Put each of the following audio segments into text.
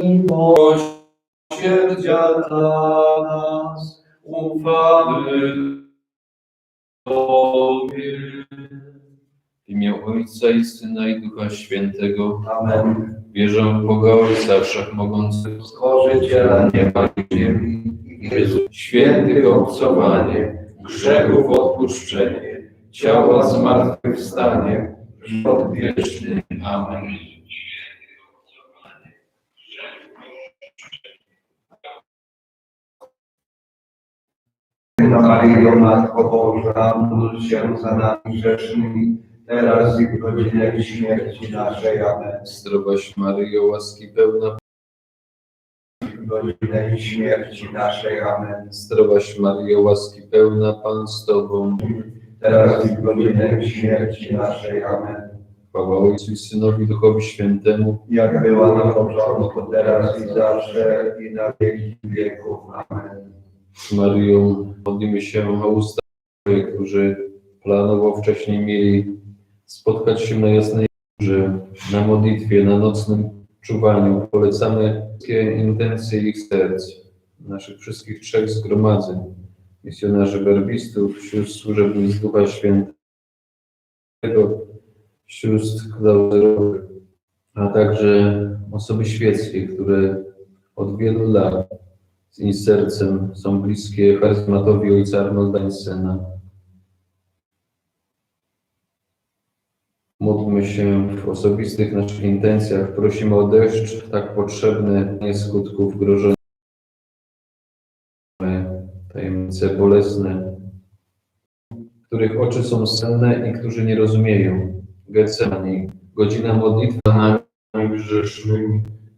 miłosierdzia dla nas. Ufamy Tobie. W imię Ojca i Syna i Ducha Świętego Amen. wierzę w Boga Ojca Wszechmogącego, Stworzyciela nieba i ziemi świętych obcowanie, grzechów odpuszczenie, ciała zmartwychwstanie, żywot wieczny. Amen. Święta Maryjo, Matko Boża, módl się za nami grzesznymi, teraz i w godzinę śmierci naszej. Amen. Zdrowaś Maryjo, łaski pełna, godzinę śmierci naszej. Amen. zdrowaś Maryjo, łaski pełna, Pan z Tobą. Teraz i w godzinę śmierci naszej. Amen. Chwała Ojcu i Synowi, Duchowi Świętemu, Jak była na początku, teraz i zawsze, i na wieki wieków. Amen. Maryją modlimy się o usta, którzy planowo wcześniej mieli spotkać się na Jasnej Górze, na modlitwie, na nocnym czuwaniu. Polecamy wszystkie intencje ich serc, naszych wszystkich trzech zgromadzeń, misjonarzy werbistów, sióstr służebnic Ducha Świętego, sióstr klauzerowych, a także osoby świeckie, które od wielu lat z sercem są bliskie charyzmatowi ojca Arnolda Insena. Módlmy się w osobistych naszych intencjach. Prosimy o deszcz tak potrzebny, nie skutków grożenia. Tajemnice bolesne, których oczy są senne i którzy nie rozumieją. Getsemani, godzina modlitwy za nami grzesznymi,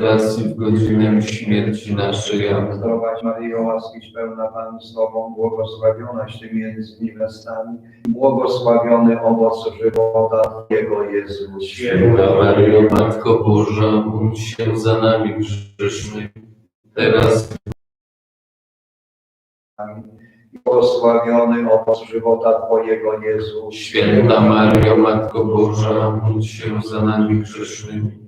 Teraz i w godzinę śmierci naszej. Amen. Zdrowaś Maryjo, łaskiś pełna Pan z Tobą, błogosławionaś Ty między niewiastami błogosławiony owoc żywota Twojego, Jezu. Święta Maryjo, Matko Boża, módl się za nami grzesznymi, teraz błogosławiony owoc żywota Twojego, Jezu. Święta Maryjo, Matko Boża, módl się za nami grzesznymi,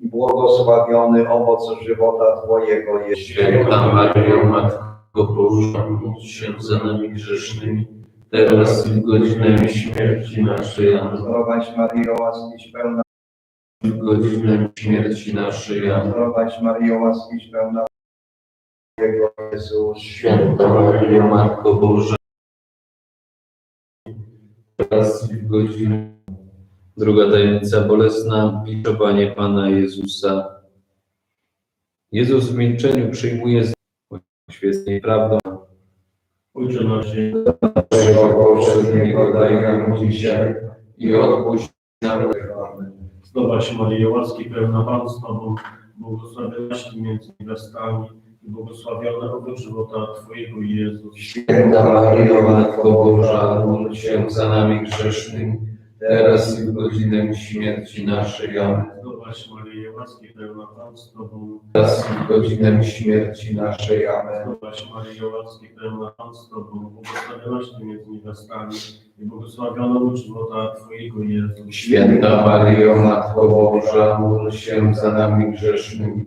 i błogosławiony owoc żywota Twojego, Jezu. Święta Maryjo, Matko Boża, módl się za nami grzesznymi, teraz i w godzinę śmierci naszej. Zdrowaś Maryjo, łaskiś pełna W godzinę śmierci naszej. Zdrowaś Maryjo, łaskiś pełna Twojego, Jezus. Święta Maryjo, Matko Boża, teraz i w godzinę. Druga tajemnica bolesna, biczowanie Pana Jezusa. Jezus w milczeniu przyjmuje z świetnej prawdą Ojcze nasz, Naszego poprzedniego daj nam dzisiaj i odpuść nam zdrowaś Maryjo, łaski pełna Pan z Tobą, błogosławionaś Ty między niewiastami i błogosławiony owoc żywota Twojego Jezus. Święta Maryjo, Matko Boża, módl się za nami grzesznymi, teraz i w godzinę śmierci naszej. Amen. Zdrowaś Maryjo, łaski pełna Pan z Tobą, Teraz i w godzinę śmierci naszej. Amen. zdrowaś Maryjo, łaski pełna Pan z Tobą, błogosławionaś Ty między niewiastami i błogosławiony owoc żywota Twojego Jezus. Święta Maryjo, Matko Boża, módl się za nami grzesznymi,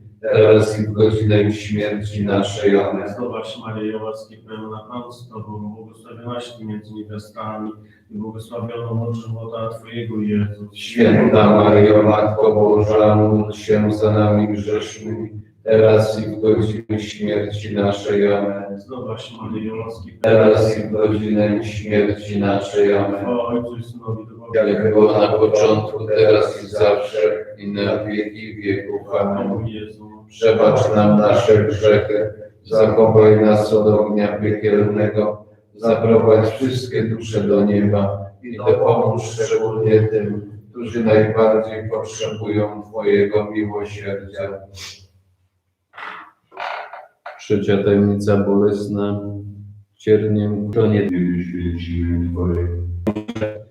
teraz i w godzinę śmierci naszej. Amen. Zdrowaś Maryjo, łaski pełna Pan z Tobą, błogosławionaś Ty między niewiastami i błogosławiony owoc żywota Twojego Jezus. Święta Maryjo, Matko Boża, módl się za nami grzesznymi, teraz i w godzinę śmierci naszej. Amen. Zdrowaś Maryjo, łaski pełna Teraz i w godzinę śmierci naszej. Amen. Chwała Ojcu i Synowi Duchowi. Jak było na początku, teraz i zawsze, i na wieki wieków. Amen. Jezu. Przebacz nam nasze grzechy, zachowaj nas od ognia piekielnego, zaprowadź wszystkie dusze do nieba i dopomóż szczególnie tym, którzy najbardziej potrzebują Twojego miłosierdzia. Trzecia tajemnica bolesna, cierniem kronie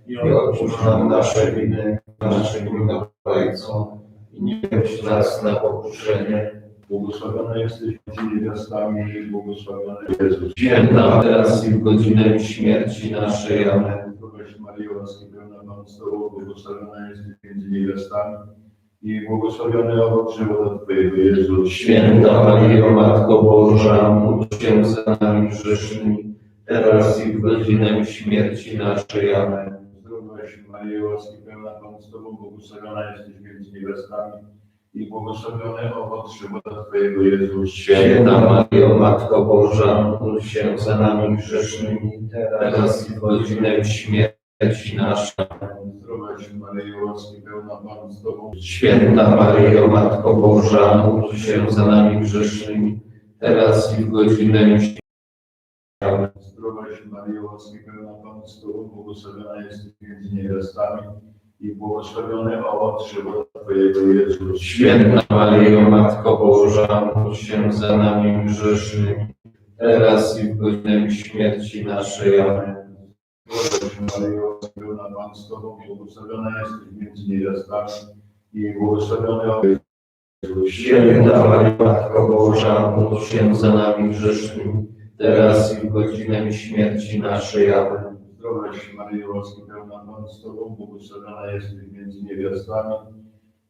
I I odpuść nam nasze winy, naszym winowajcom. i nie weź nas na pokuszenie. Błogosławiona jesteś między niewiastami i błogosławiony Jezus. Święta teraz i w godzinę śmierci naszej. Amen. Zdrowaś Maryjo, łaski pełna Pan z Tobą, błogosławiona jesteś między niewiastami i błogosławiony owoc żywota Twojego Jezus. Święta Maryjo, Matko Boża, módl się za nami grzesznymi, teraz i w godzinę śmierci naszej. Amen. Zdrowaś Maryjo, łaski pełna Pan z Tobą, błogosławiona jesteś między niewiastami i błogosławiony owoc żywota Twojego Jezus. Święta Maryjo, Matko Boża, módl się za nami grzesznymi, teraz i w godzinę śmierci naszej. Zdrowaś Maryjo, łaski pełna Pan z Tobą, Święta Maryjo, Matko Boża, módl się za nami grzesznymi, teraz i w godzinę śmierci. Zdrowaś Maryjo, łaski pełna Pan z Tobą, błogosławiona jesteś między niewiastami i błogosławiony owoc żywota Twojego Jezus. Święta Maryjo, Matko Boża, módl się za nami grzesznymi, teraz i w godzinę śmierci naszej. Amen. Zdrowaś Maryjo, łaski pełna Pan z Tobą, błogosławiona jesteś między niewiastami i błogosławiony. Święta Maryjo, Matko Boża, módl się za nami grzesznymi, teraz i w godzinę śmierci naszej. Amen. Zdrowaś Maryjo, łaski pełna Pan z Tobą, błogosławiona jesteś między niewiastami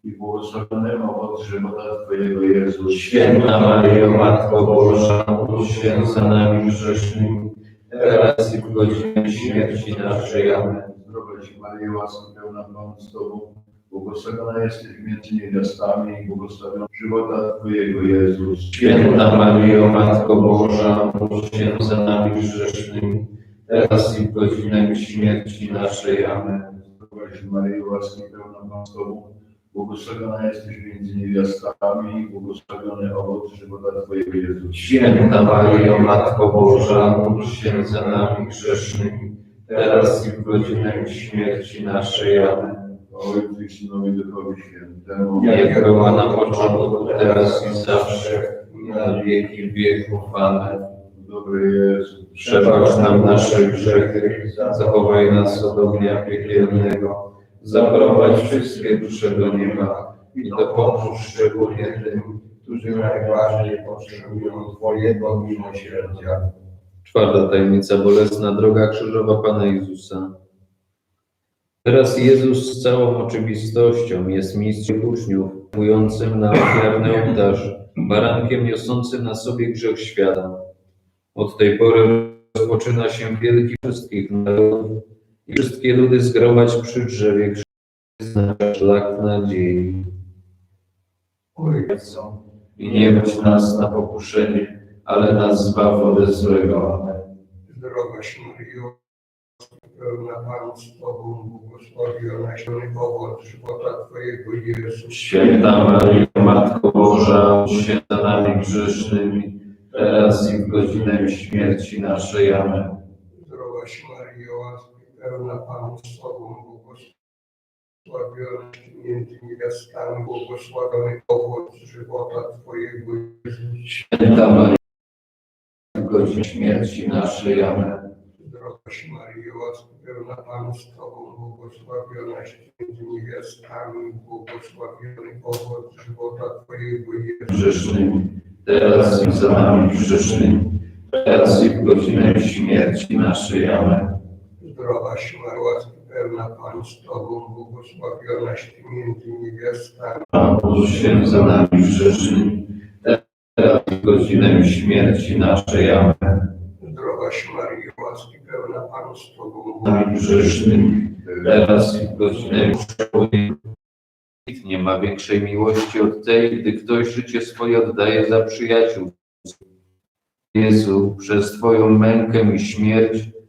i błogosławiony owoc żywota Twojego Jezus. Święta Maryjo, Matko Boża, módl się za nami grzesznymi, teraz i w godzinę śmierci naszej. Amen. Zdrowaś Maryjo, łaski pełna Pan z Tobą, błogosławiona jesteś między niewiastami i błogosławiony żywota Twojego Jezus. Święta Maryjo, Matko Boża, módl się za nami grzesznymi, teraz i w godzinę śmierci naszej. Amen. Zdrowaś Maryjo, łaski pełna Pan z Tobą, błogosławiona jesteś między niewiastami błogosławiony owoc żywota Twojego Jezus. Święta Maryjo, Matko Boża, módl się za nami grzesznymi, teraz i w godzinę śmierci naszej. Amen. Ojcu i Synowi Duchowi Świętemu. Jak była na początku, teraz i zawsze, na wieki wieków. Amen. Dobry Jezu, Przebacz nam nasze grzechy, zachowaj nas od ognia piekielnego, zaprowadź wszystkie dusze do nieba i dopomóż szczególnie tym, którzy najbardziej potrzebują Twojego miłosierdzia. Czwarta tajemnica bolesna, droga krzyżowa Pana Jezusa. Teraz Jezus z całą oczywistością jest mistrzem uczniów, mówiącym na ofiarny ołtarz, barankiem niosącym na sobie grzech świata. Od tej pory rozpoczyna się wielki wszystkich narodów i wszystkie ludy zgromać przy drzewie krzyżowym na szlak nadziei. Ojcu, I nie weź nas na pokuszenie, ale nas zbaw ode złego. Zdrowaś Maryjo, pełna Pan z Tobą, błogosławionaś Ty owoc żywota Twojego Jezus. Święta Maryjo, Matko Boża, się za nami grzesznymi, teraz i w godzinę śmierci naszej. Amen. Zdrowaś łaski pełna Pan z Tobą, błogosławionaś Ty między niewiastami, błogosławiony owoc żywota Twojego Jezus. Święta Maryjo, w godzinę śmierci naszej. Amen. Zdrowaś Maryjo, łaski pełna Pan z Tobą, błogosławionaś między niewiastami, błogosławiony owoc żywota Twojego Jezus. Grzesznymi, teraz i za nami teraz i w godzinę śmierci naszej. Amen. Zdrowaś Maryjo, łaski pełna Pan z Tobą, błogosławionaś Ty między niewiastami, Pan módl się za nami grzesznymi, teraz w godzinę śmierci naszej. Amen. Zdrowaś Maryjo, łaski pełna Pan z Tobą, nami grzesznymi, teraz i w godzinę swojej. Nikt nie ma większej miłości od tej, gdy ktoś życie swoje oddaje za przyjaciół. Jezu, przez Twoją mękę i śmierć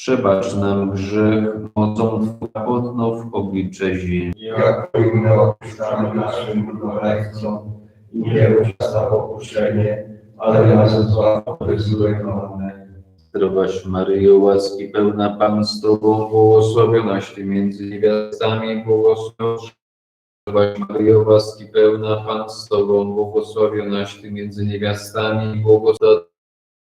przebacz nam grzech, mocą Twój odnow oblicze ziemi. jako i my odpuszczamy naszym winowajcom i nie nas na pokuszenie, ale nas od zła złego. Zdrowaś Maryjo, łaski pełna Pan z Tobą, błogosławionaś Ty między niewiastami, błogosławionaś Zdrowaś Maryjo, łaski pełna Pan z Tobą, błogosławionaś Ty między niewiastami, błogosław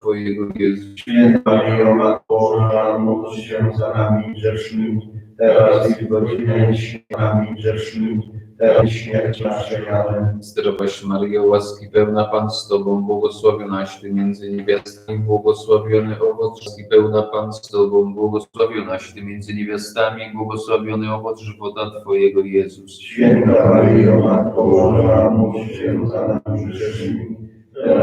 Twojego Jezus. Święta Maryjo, Boża, módl się za nami grzesznymi, teraz i w godzinę śmierci grzesznymi, teraz i śmierci naszej. Amen. Zdrowaś Maryjo, łaski pełna Pan z Tobą, błogosławionaś Ty między niewiastami, błogosławiony owoc, łaski pełna Pan z Tobą, błogosławionaś Ty między niewiastami, błogosławiony owoc żywota Twojego Jezus. Święta Maryjo, Matko Boża, módl się za nami grzesznymi,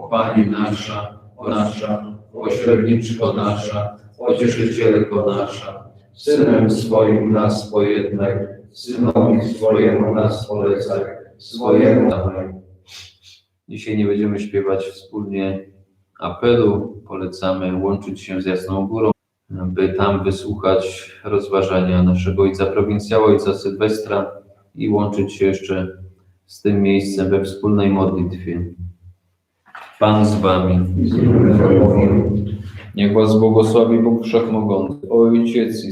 Pani nasza, o nasza, pośredniczko nasza, pocieszycielko nasza, Synem swoim nas pojednaj, Synowi swojemu nas polecaj, swojemu dawaj. Dzisiaj nie będziemy śpiewać wspólnie apelu, polecamy łączyć się z Jasną Górą, by tam wysłuchać rozważania naszego ojca prowincjała, ojca Sylwestra i łączyć się jeszcze z tym miejscem we wspólnej modlitwie. Pan z wami. Niech was błogosławi Bóg Wszechmogący, Ojciec i